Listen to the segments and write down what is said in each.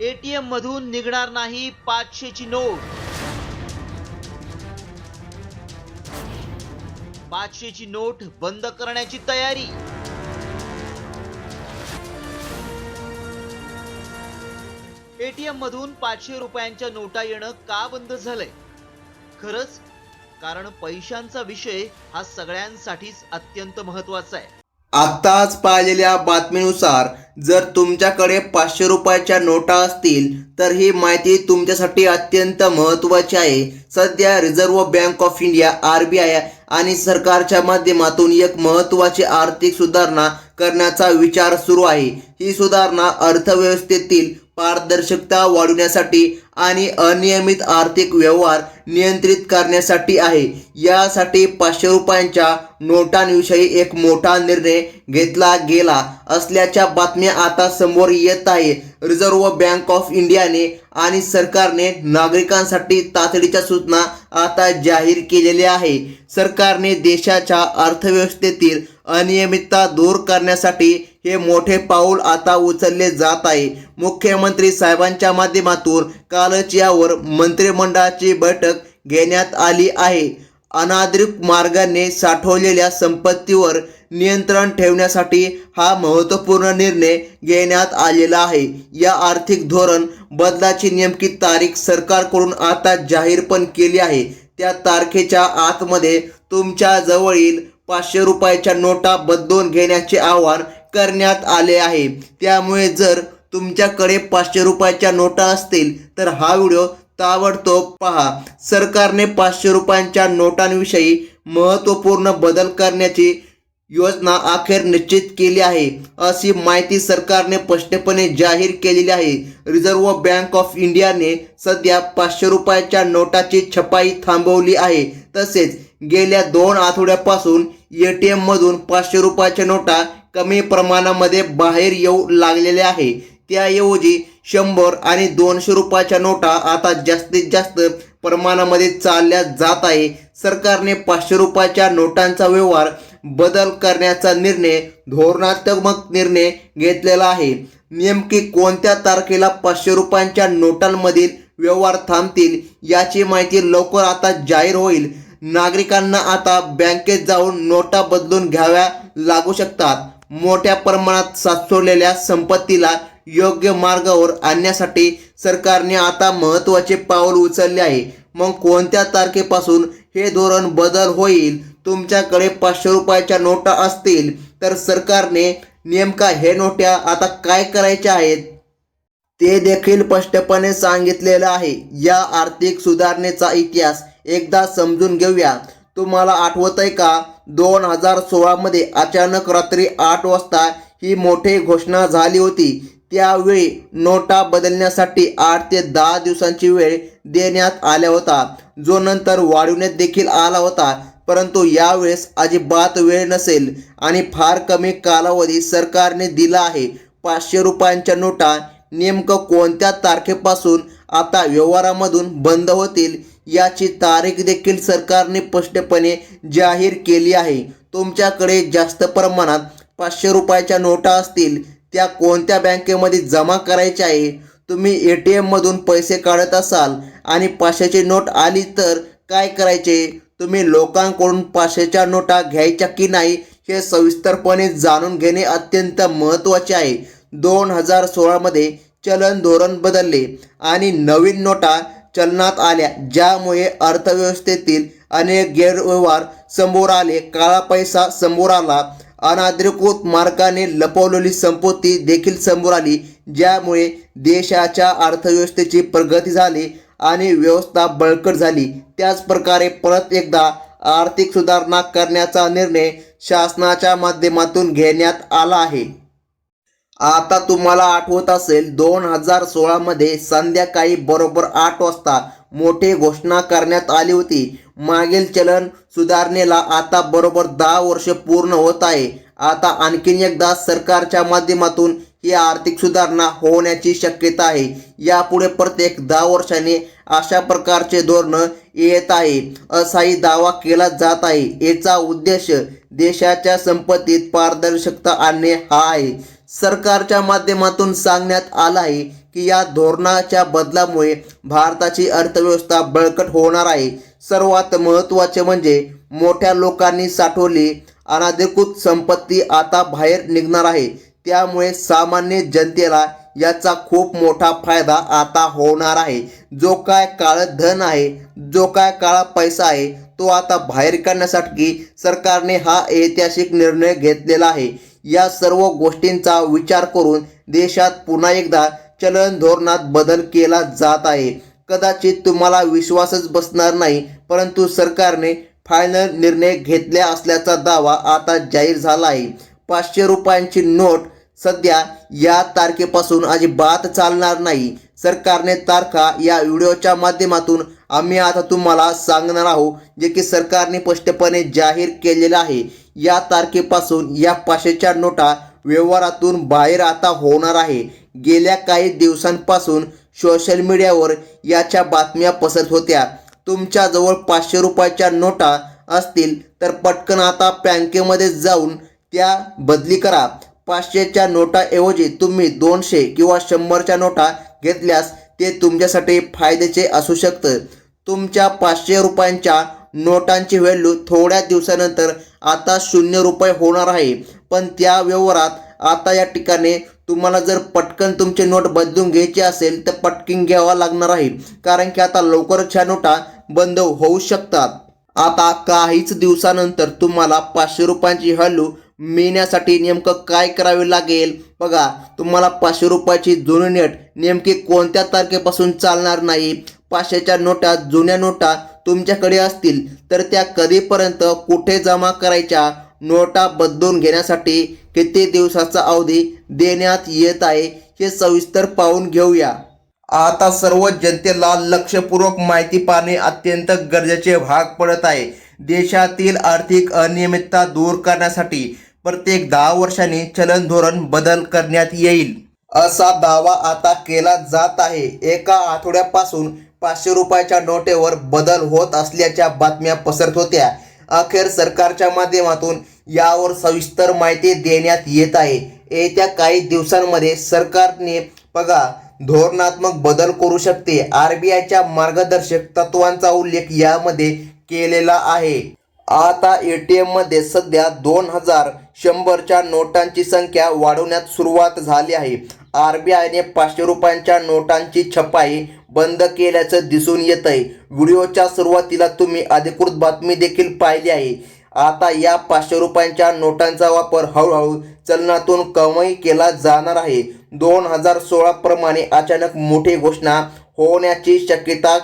ATM मधून निघणार नाही पाचशेची नोट. पाचशेची नोट बंद करण्याची तयारी. एटीएम मधून पाचशे रुपयांच्या नोटा येणं का बंद झालंय? खरंच? कारण पैशांचा विषय हा सगळ्यांसाठीच अत्यंत महत्त्वाचा आहे. आत्ताच पाहिलेल्या बातमीनुसार जर तुमच्याकडे पाचशे रुपयाच्या नोटा असतील तर ही माहिती तुमच्यासाठी अत्यंत महत्त्वाची आहे. सध्या reserve bank of India R B I आणि सरकारच्या माध्यमातून एक महत्त्वाची आर्थिक सुधारणा करण्याचा विचार सुरू आहे. ही सुधारणा अर्थव्यवस्थेतील पारदर्शकता वाढवण्यासाठी आणि अनियमित आर्थिक व्यवहार नियंत्रित करण्यासाठी आहे. यासाठी पाचशे रुपयांच्या नोटांविषयी एक मोठा निर्णय घेतला गेला असल्याच्या बातम्या आता समोर येत आहे रिझर्व्ह बँक ऑफ इंडियाने आणि सरकारने नागरिकांसाठी तातडीच्या सूचना आता जाहीर केलेल्या आहे. सरकारने देशाच्या अर्थव्यवस्थेतील अनियमितता दूर करण्यासाठी हे मोठे पाऊल आता उचलले जात आहे. मुख्यमंत्री साहेबांच्या माध्यमातून कालच यावर मंत्रिमंडळाची बैठक घेण्यात आली आहे. अनादृक मार्गाने साठवलेल्या संपत्तीवर नियंत्रण ठेवण्यासाठी हा महत्त्वपूर्ण निर्णय घेण्यात आलेला आहे. या आर्थिक धोरण बदलाची नेमकी तारीख सरकारकडून आता जाहीर पण केली आहे. त्या तारखेच्या आतमध्ये तुमच्या जवळील पाचशे रुपयाच्या नोटा बदलून घेण्याचे आवाहन करण्यात आले आहे. त्यामुळे जर तुमच्याकडे पाचशे रुपयाच्या नोटा असतील तर हा व्हिडिओ ताबडतोब पहा. सरकारने पाचशे रुपयांच्या नोटांविषयी महत्त्वपूर्ण बदल करण्याची योजना अखेर निश्चित केली आहे. अशी माहिती सरकारने स्पष्टपणे जाहीर केलेली आहे. रिझर्व्ह बँक ऑफ इंडियाने सध्या पाचशे रुपयाच्या नोटाची छपाई थांबवली आहे. तसेच गेल्या दोन आठवड्यापासून ए टी एममधून पाचशे रुपयाच्या नोटा कमी प्रमाणामध्ये बाहेर येऊ लागलेल्या आहे. त्याऐवजी शंभर आणि दोनशे रुपयाच्या नोटा आता जास्तीत जास्त प्रमाणामध्ये चालल्या जात आहे. सरकारने पाचशे रुपयाच्या नोटांचा व्यवहार बदल करण्याचा निर्णय धोरणात्मक निर्णय घेतलेला आहे. नेमकी कोणत्या तारखेला पाचशे रुपयांच्या नोटांमधील व्यवहार थांबतील याची माहिती लवकर आता जाहीर होईल. नागरिकांना आता बँकेत जाऊन नोटा बदलून घ्याव्या लागू शकतात. मोठ्या प्रमाणात साचवलेल्या संपत्तीला योग्य मार्गावर आणण्यासाठी सरकारने आता महत्त्वाचे पाऊल उचलले आहे. मग कोणत्या तारखेपासून हे धोरण बदल होईल? तुमच्याकडे पाचशे रुपयाच्या नोटा असतील तर सरकारने नेमका हे नोट्या आता काय करायच्या आहेत? ते देखील स्पष्टपणे सांगितलेलं आहे. या आर्थिक सुधारणेचा इतिहास एकदा समजून घेऊया. तुम्हाला आठवत आहे का? दोन हजार सोळामध्ये अचानक रात्री आठ वाजता ही मोठी घोषणा झाली होती. त्यावेळी नोटा बदलण्यासाठी आठ ते दहा दिवसांची वेळ देण्यात आल्या होता. जो नंतर वाढविण्यात देखील आला होता. परंतु यावेळेस अजिबात वेळ नसेल आणि फार कमी कालावधी सरकारने दिला आहे. पाचशे रुपयांच्या नोटा नेमकं कोणत्या तारखेपासून आता व्यवहारामधून बंद होतील याची तारीख देखील सरकारने स्पष्टपणे जाहीर केली आहे. तुमच्याकडे जास्त प्रमाणात पाचशे रुपयाच्या नोटा असतील त्या कोणत्या बँकेमध्ये जमा करायच्या आहे तुम्ही ए टी एममधून पैसे काढत असाल आणि पाचशेची नोट आली तर काय करायचे? तुम्ही लोकांकडून पाचशेच्या नोटा घ्यायच्या की नाही हे सविस्तरपणे जाणून घेणे अत्यंत महत्त्वाचे आहे. दोन हजार सोळामध्ये चलन धोरण बदलले आणि नवीन नोटा चलनात आल्या ज्यामुळे अर्थव्यवस्थेतील अनेक गैरव्यवहार समोर आले काळा पैसा समोर आला अनाधिकृत मार्गाने लपवलेली संपत्ती देखील समोर आली ज्यामुळे देशाच्या अर्थव्यवस्थेची प्रगती झाली आणि व्यवस्था बळकट झाली. त्याच प्रकारे परत एकदा आर्थिक सुधारणा करण्याचा निर्णय शासनाच्या माध्यमातून घेण्यात आला आहे. आता तुम्हाला आठवत असेल दोन हजार सोळामध्ये संध्याकाळी बरोबर आठ वाजता मोठी घोषणा करण्यात आली होती. मागील चलन सुधारणेला आता बरोबर दहा वर्ष पूर्ण होत आहे. आता आणखीन एकदा सरकारच्या माध्यमातून ही आर्थिक सुधारणा होण्याची शक्यता आहे. यापुढे प्रत्येक दहा वर्षाने अशा प्रकारचे धोरण येत आहे. असाही दावा केला जात आहे. याचा उद्देश देशाच्या संपत्तीत पारदर्शकता आणणे हा आहे. सरकारच्या माध्यमातून सांगण्यात आलं आहे की या धोरणाच्या बदलामुळे भारताची अर्थव्यवस्था बळकट होणार आहे. सर्वात महत्त्वाचे म्हणजे मोठ्या लोकांनी साठवली अनाधिकृत संपत्ती आता बाहेर निघणार आहे. त्यामुळे सामान्य जनतेला याचा खूप मोठा फायदा आता होणार आहे. जो काय काळ धन आहे जो काय काळा पैसा आहे तो आता बाहेर काढण्यासाठी सरकारने हा ऐतिहासिक निर्णय घेतलेला आहे. या सर्व गोष्टींचा विचार करून देशात पुन्हा एकदा चलन धोरणात बदल केला जात आहे. कदाचित तुम्हाला विश्वासच बसणार नाही परंतु सरकारने फायनल निर्णय घेतला असल्याचा दावा आता जाहीर झाला आहे. पाचशे रुपयांची नोट सध्या या तारखेपासून अजिबात चालणार नाही. सरकारने तारखा या व्हिडिओच्या माध्यमातून आम्ही आता तुम्हाला सांगणार आहोत जे की सरकारने स्पष्टपणे जाहीर केलेलं आहे. या तारखेपासून या पाचशेच्या नोटा व्यवहारातून बाहेर आता होणार आहे. गेल्या काही दिवसांपासून सोशल मीडियावर याच्या बातम्या पसरत होत्या. तुमच्याजवळ पाचशे रुपयाच्या नोटा असतील तर पटकन आता बँकेमध्ये जाऊन त्या बदली करा. पाचशेच्या नोटाऐवजी तुम्ही दोनशे किंवा शंभरच्या नोटा घेतल्यास ते तुमच्यासाठी फायद्याचे असू शकतं. तुमच्या पाचशे रुपयांच्या नोटांची व्हॅल्यू थोड्या दिवसानंतर आता शून्य रुपये होणार आहे. पण त्या व्यवहारात आता या ठिकाणी तुम्हाला जर पटकन तुमचे नोट बदलून घ्यायचे असेल तर पटकन घ्यावा लागणार आहे. कारण की आता लवकरच ह्या नोटा बंद होऊ शकतात. आता काहीच दिवसानंतर तुम्हाला पाचशे रुपयांची व्हॅल्यू मिळण्यासाठी नेमकं काय करावे लागेल? बघा तुम्हाला पाचशे रुपयाची जुनी नेट नेमकी कोणत्या तारखेपासून चालणार नाही? पाचशेच्या नोटा जुन्या नोटा तुमच्याकडे असतील तर त्या कधीपर्यंत कुठे जमा करायच्या? नोटा बदलून घेण्यासाठी किती दिवसाचा अवधी देण्यात येत आहे हे सविस्तर पाहून घेऊया. आता सर्व जनतेला लक्षपूर्वक माहिती पाहणे अत्यंत गरजेचे भाग पडत आहे. देशातील आर्थिक अनियमितता दूर करण्यासाठी प्रत्येक दहा वर्षांनी चलन धोरण बदल करण्यात येईल. असा दावा आता केला जात आहे. एका आठवड्यापासून पाचशे रुपयाच्या नोटेवर बदल होत असल्याच्या बातम्या पसरत होत्या. अखेर सरकारच्या माध्यमातून यावर सविस्तर माहिती देण्यात येत आहे. येत्या काही दिवसांमध्ये सरकारने बघा धोरणात्मक बदल करू शकते. आर बी आयच्या मार्गदर्शक तत्वांचा उल्लेख यामध्ये केलेला आहे. आता ए टी एममध्ये सध्या दोन हजार शंभरच्या नोटांची संख्या वाढवण्यात सुरुवात झाली आहे. आर बी आयने पाचशे रुपयांच्या नोटांची छपाई बंद केल्याचं दिसून येत आहे व्हिडिओच्या सुरुवातीला तुम्ही अधिकृत बातमी देखील पाहिली आहे. आता या पाचशे रुपयांच्या नोटांचा वापर हळूहळू चलनातून कमी केला जाणार आहे. दोन हजार सोळा प्रमाणे अचानक मोठी घोषणा होण्याची शक्यता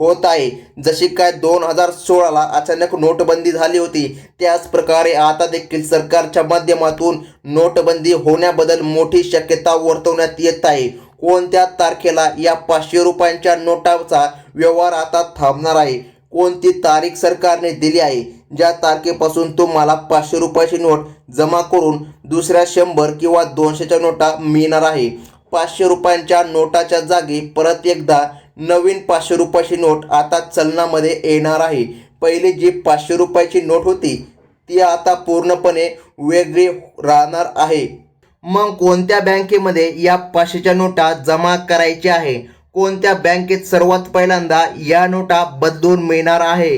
होत आहे. जशी काय दोन हजार सोळाला अचानक नोटबंदी झाली होती त्याच प्रकारे आता देखील सरकारच्या माध्यमातून नोटबंदी होण्याबद्दल मोठी शक्यता वर्तवण्यात येत आहे. कोणत्या तारखेला या पाचशे रुपयांच्या नोटाचा व्यवहार आता थांबणार आहे? कोणती तारीख सरकारने दिली आहे? ज्या तारखेपासून तुम्हाला पाचशे रुपयाची नोट जमा करून दुसऱ्या शंभर किंवा दोनशेच्या नोटा मिळणार आहे. पाचशे रुपयांच्या नोटाच्या जागी परत एकदा नवीन पाचशे रुपयाची नोट आता चलनामध्ये येणार आहे. पहिली जी पाचशे रुपयाची नोट होती ती आता पूर्णपणे वेगळी राहणार आहे. मग कोणत्या बँकेमध्ये या पाचशेच्या नोटा जमा करायच्या आहे? कोणत्या बँकेत सर्वात पहिल्यांदा या नोटा बदलून मिळणार आहे?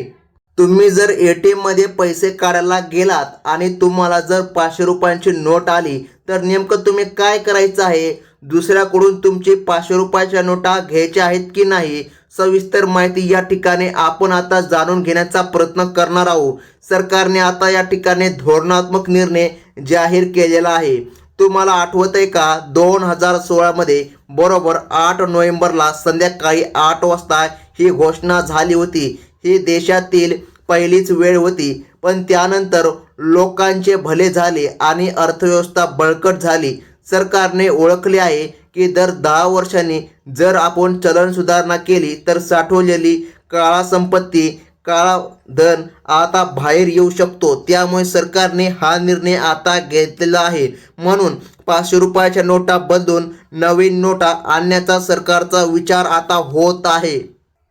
तुम्ही जर ए टी एममध्ये पैसे काढायला गेलात आणि तुम्हाला जर पाचशे रुपयांची नोट आली तर नेमकं तुम्ही काय करायचं आहे? दुसऱ्याकडून तुमचे पाचशे रुपयाच्या नोटा घ्यायच्या आहेत की नाही सविस्तर माहिती या ठिकाणी आपण आता जाणून घेण्याचा प्रयत्न करणार आहोत. सरकारने आता या ठिकाणी धोरणात्मक निर्णय जाहीर केलेला आहे. तुम्हाला आठवत आहे का? दोन हजार सोळामध्ये बरोबर आठ नोव्हेंबरला संध्याकाळी आठ वाजता ही घोषणा झाली होती. ही देशातील पहिलीच वेळ होती. पण त्यानंतर लोकांचे भले झाले आणि अर्थव्यवस्था बळकट झाली. सरकारने ओळखले आहे की दर दहा वर्षांनी जर आपण चलन सुधारणा केली तर साठवलेली काळा संपत्ती काळा धन आता बाहेर येऊ शकतो. त्यामुळे सरकारने हा निर्णय आता घेतलेला आहे. म्हणून पाचशे रुपयाच्या नोटा बदलून नवीन नोटा आणण्याचा सरकारचा विचार आता होत आहे.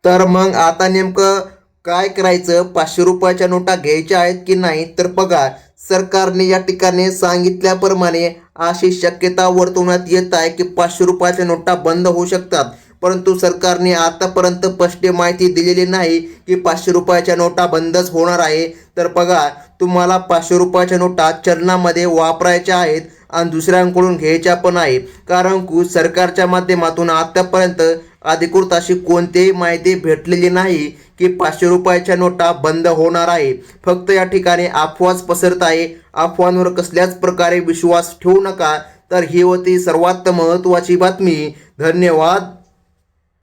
तर मग आता नेमकं काय करायचं? पाचशे रुपयाच्या नोटा घ्यायच्या आहेत की नाही? तर बघा सरकारने या ठिकाणी सांगितल्याप्रमाणे अशी शक्यता वर्तवण्यात येत आहे की पाचशे रुपयाच्या नोटा बंद होऊ शकतात. परंतु सरकारने आतापर्यंत स्पष्ट माहिती दिलेली नाही की पाचशे रुपयाच्या नोटा बंदच होणार आहे. तर बघा तुम्हाला पाचशे रुपयाच्या नोटा चलनामध्ये वापरायच्या आहेत आणि दुसऱ्यांकडून घ्यायच्या पण आहे. कारण की सरकारच्या माध्यमातून आतापर्यंत अधिकृत अशी कोणतीही माहिती भेटलेली नाही की पाचशे रुपयाच्या नोटा बंद होणार आहे. फक्त या ठिकाणी अफवाच पसरत आहे. अफवांवर कसल्याच प्रकारे विश्वास ठेवू नका. तर ही होती सर्वात महत्त्वाची बातमी. धन्यवाद.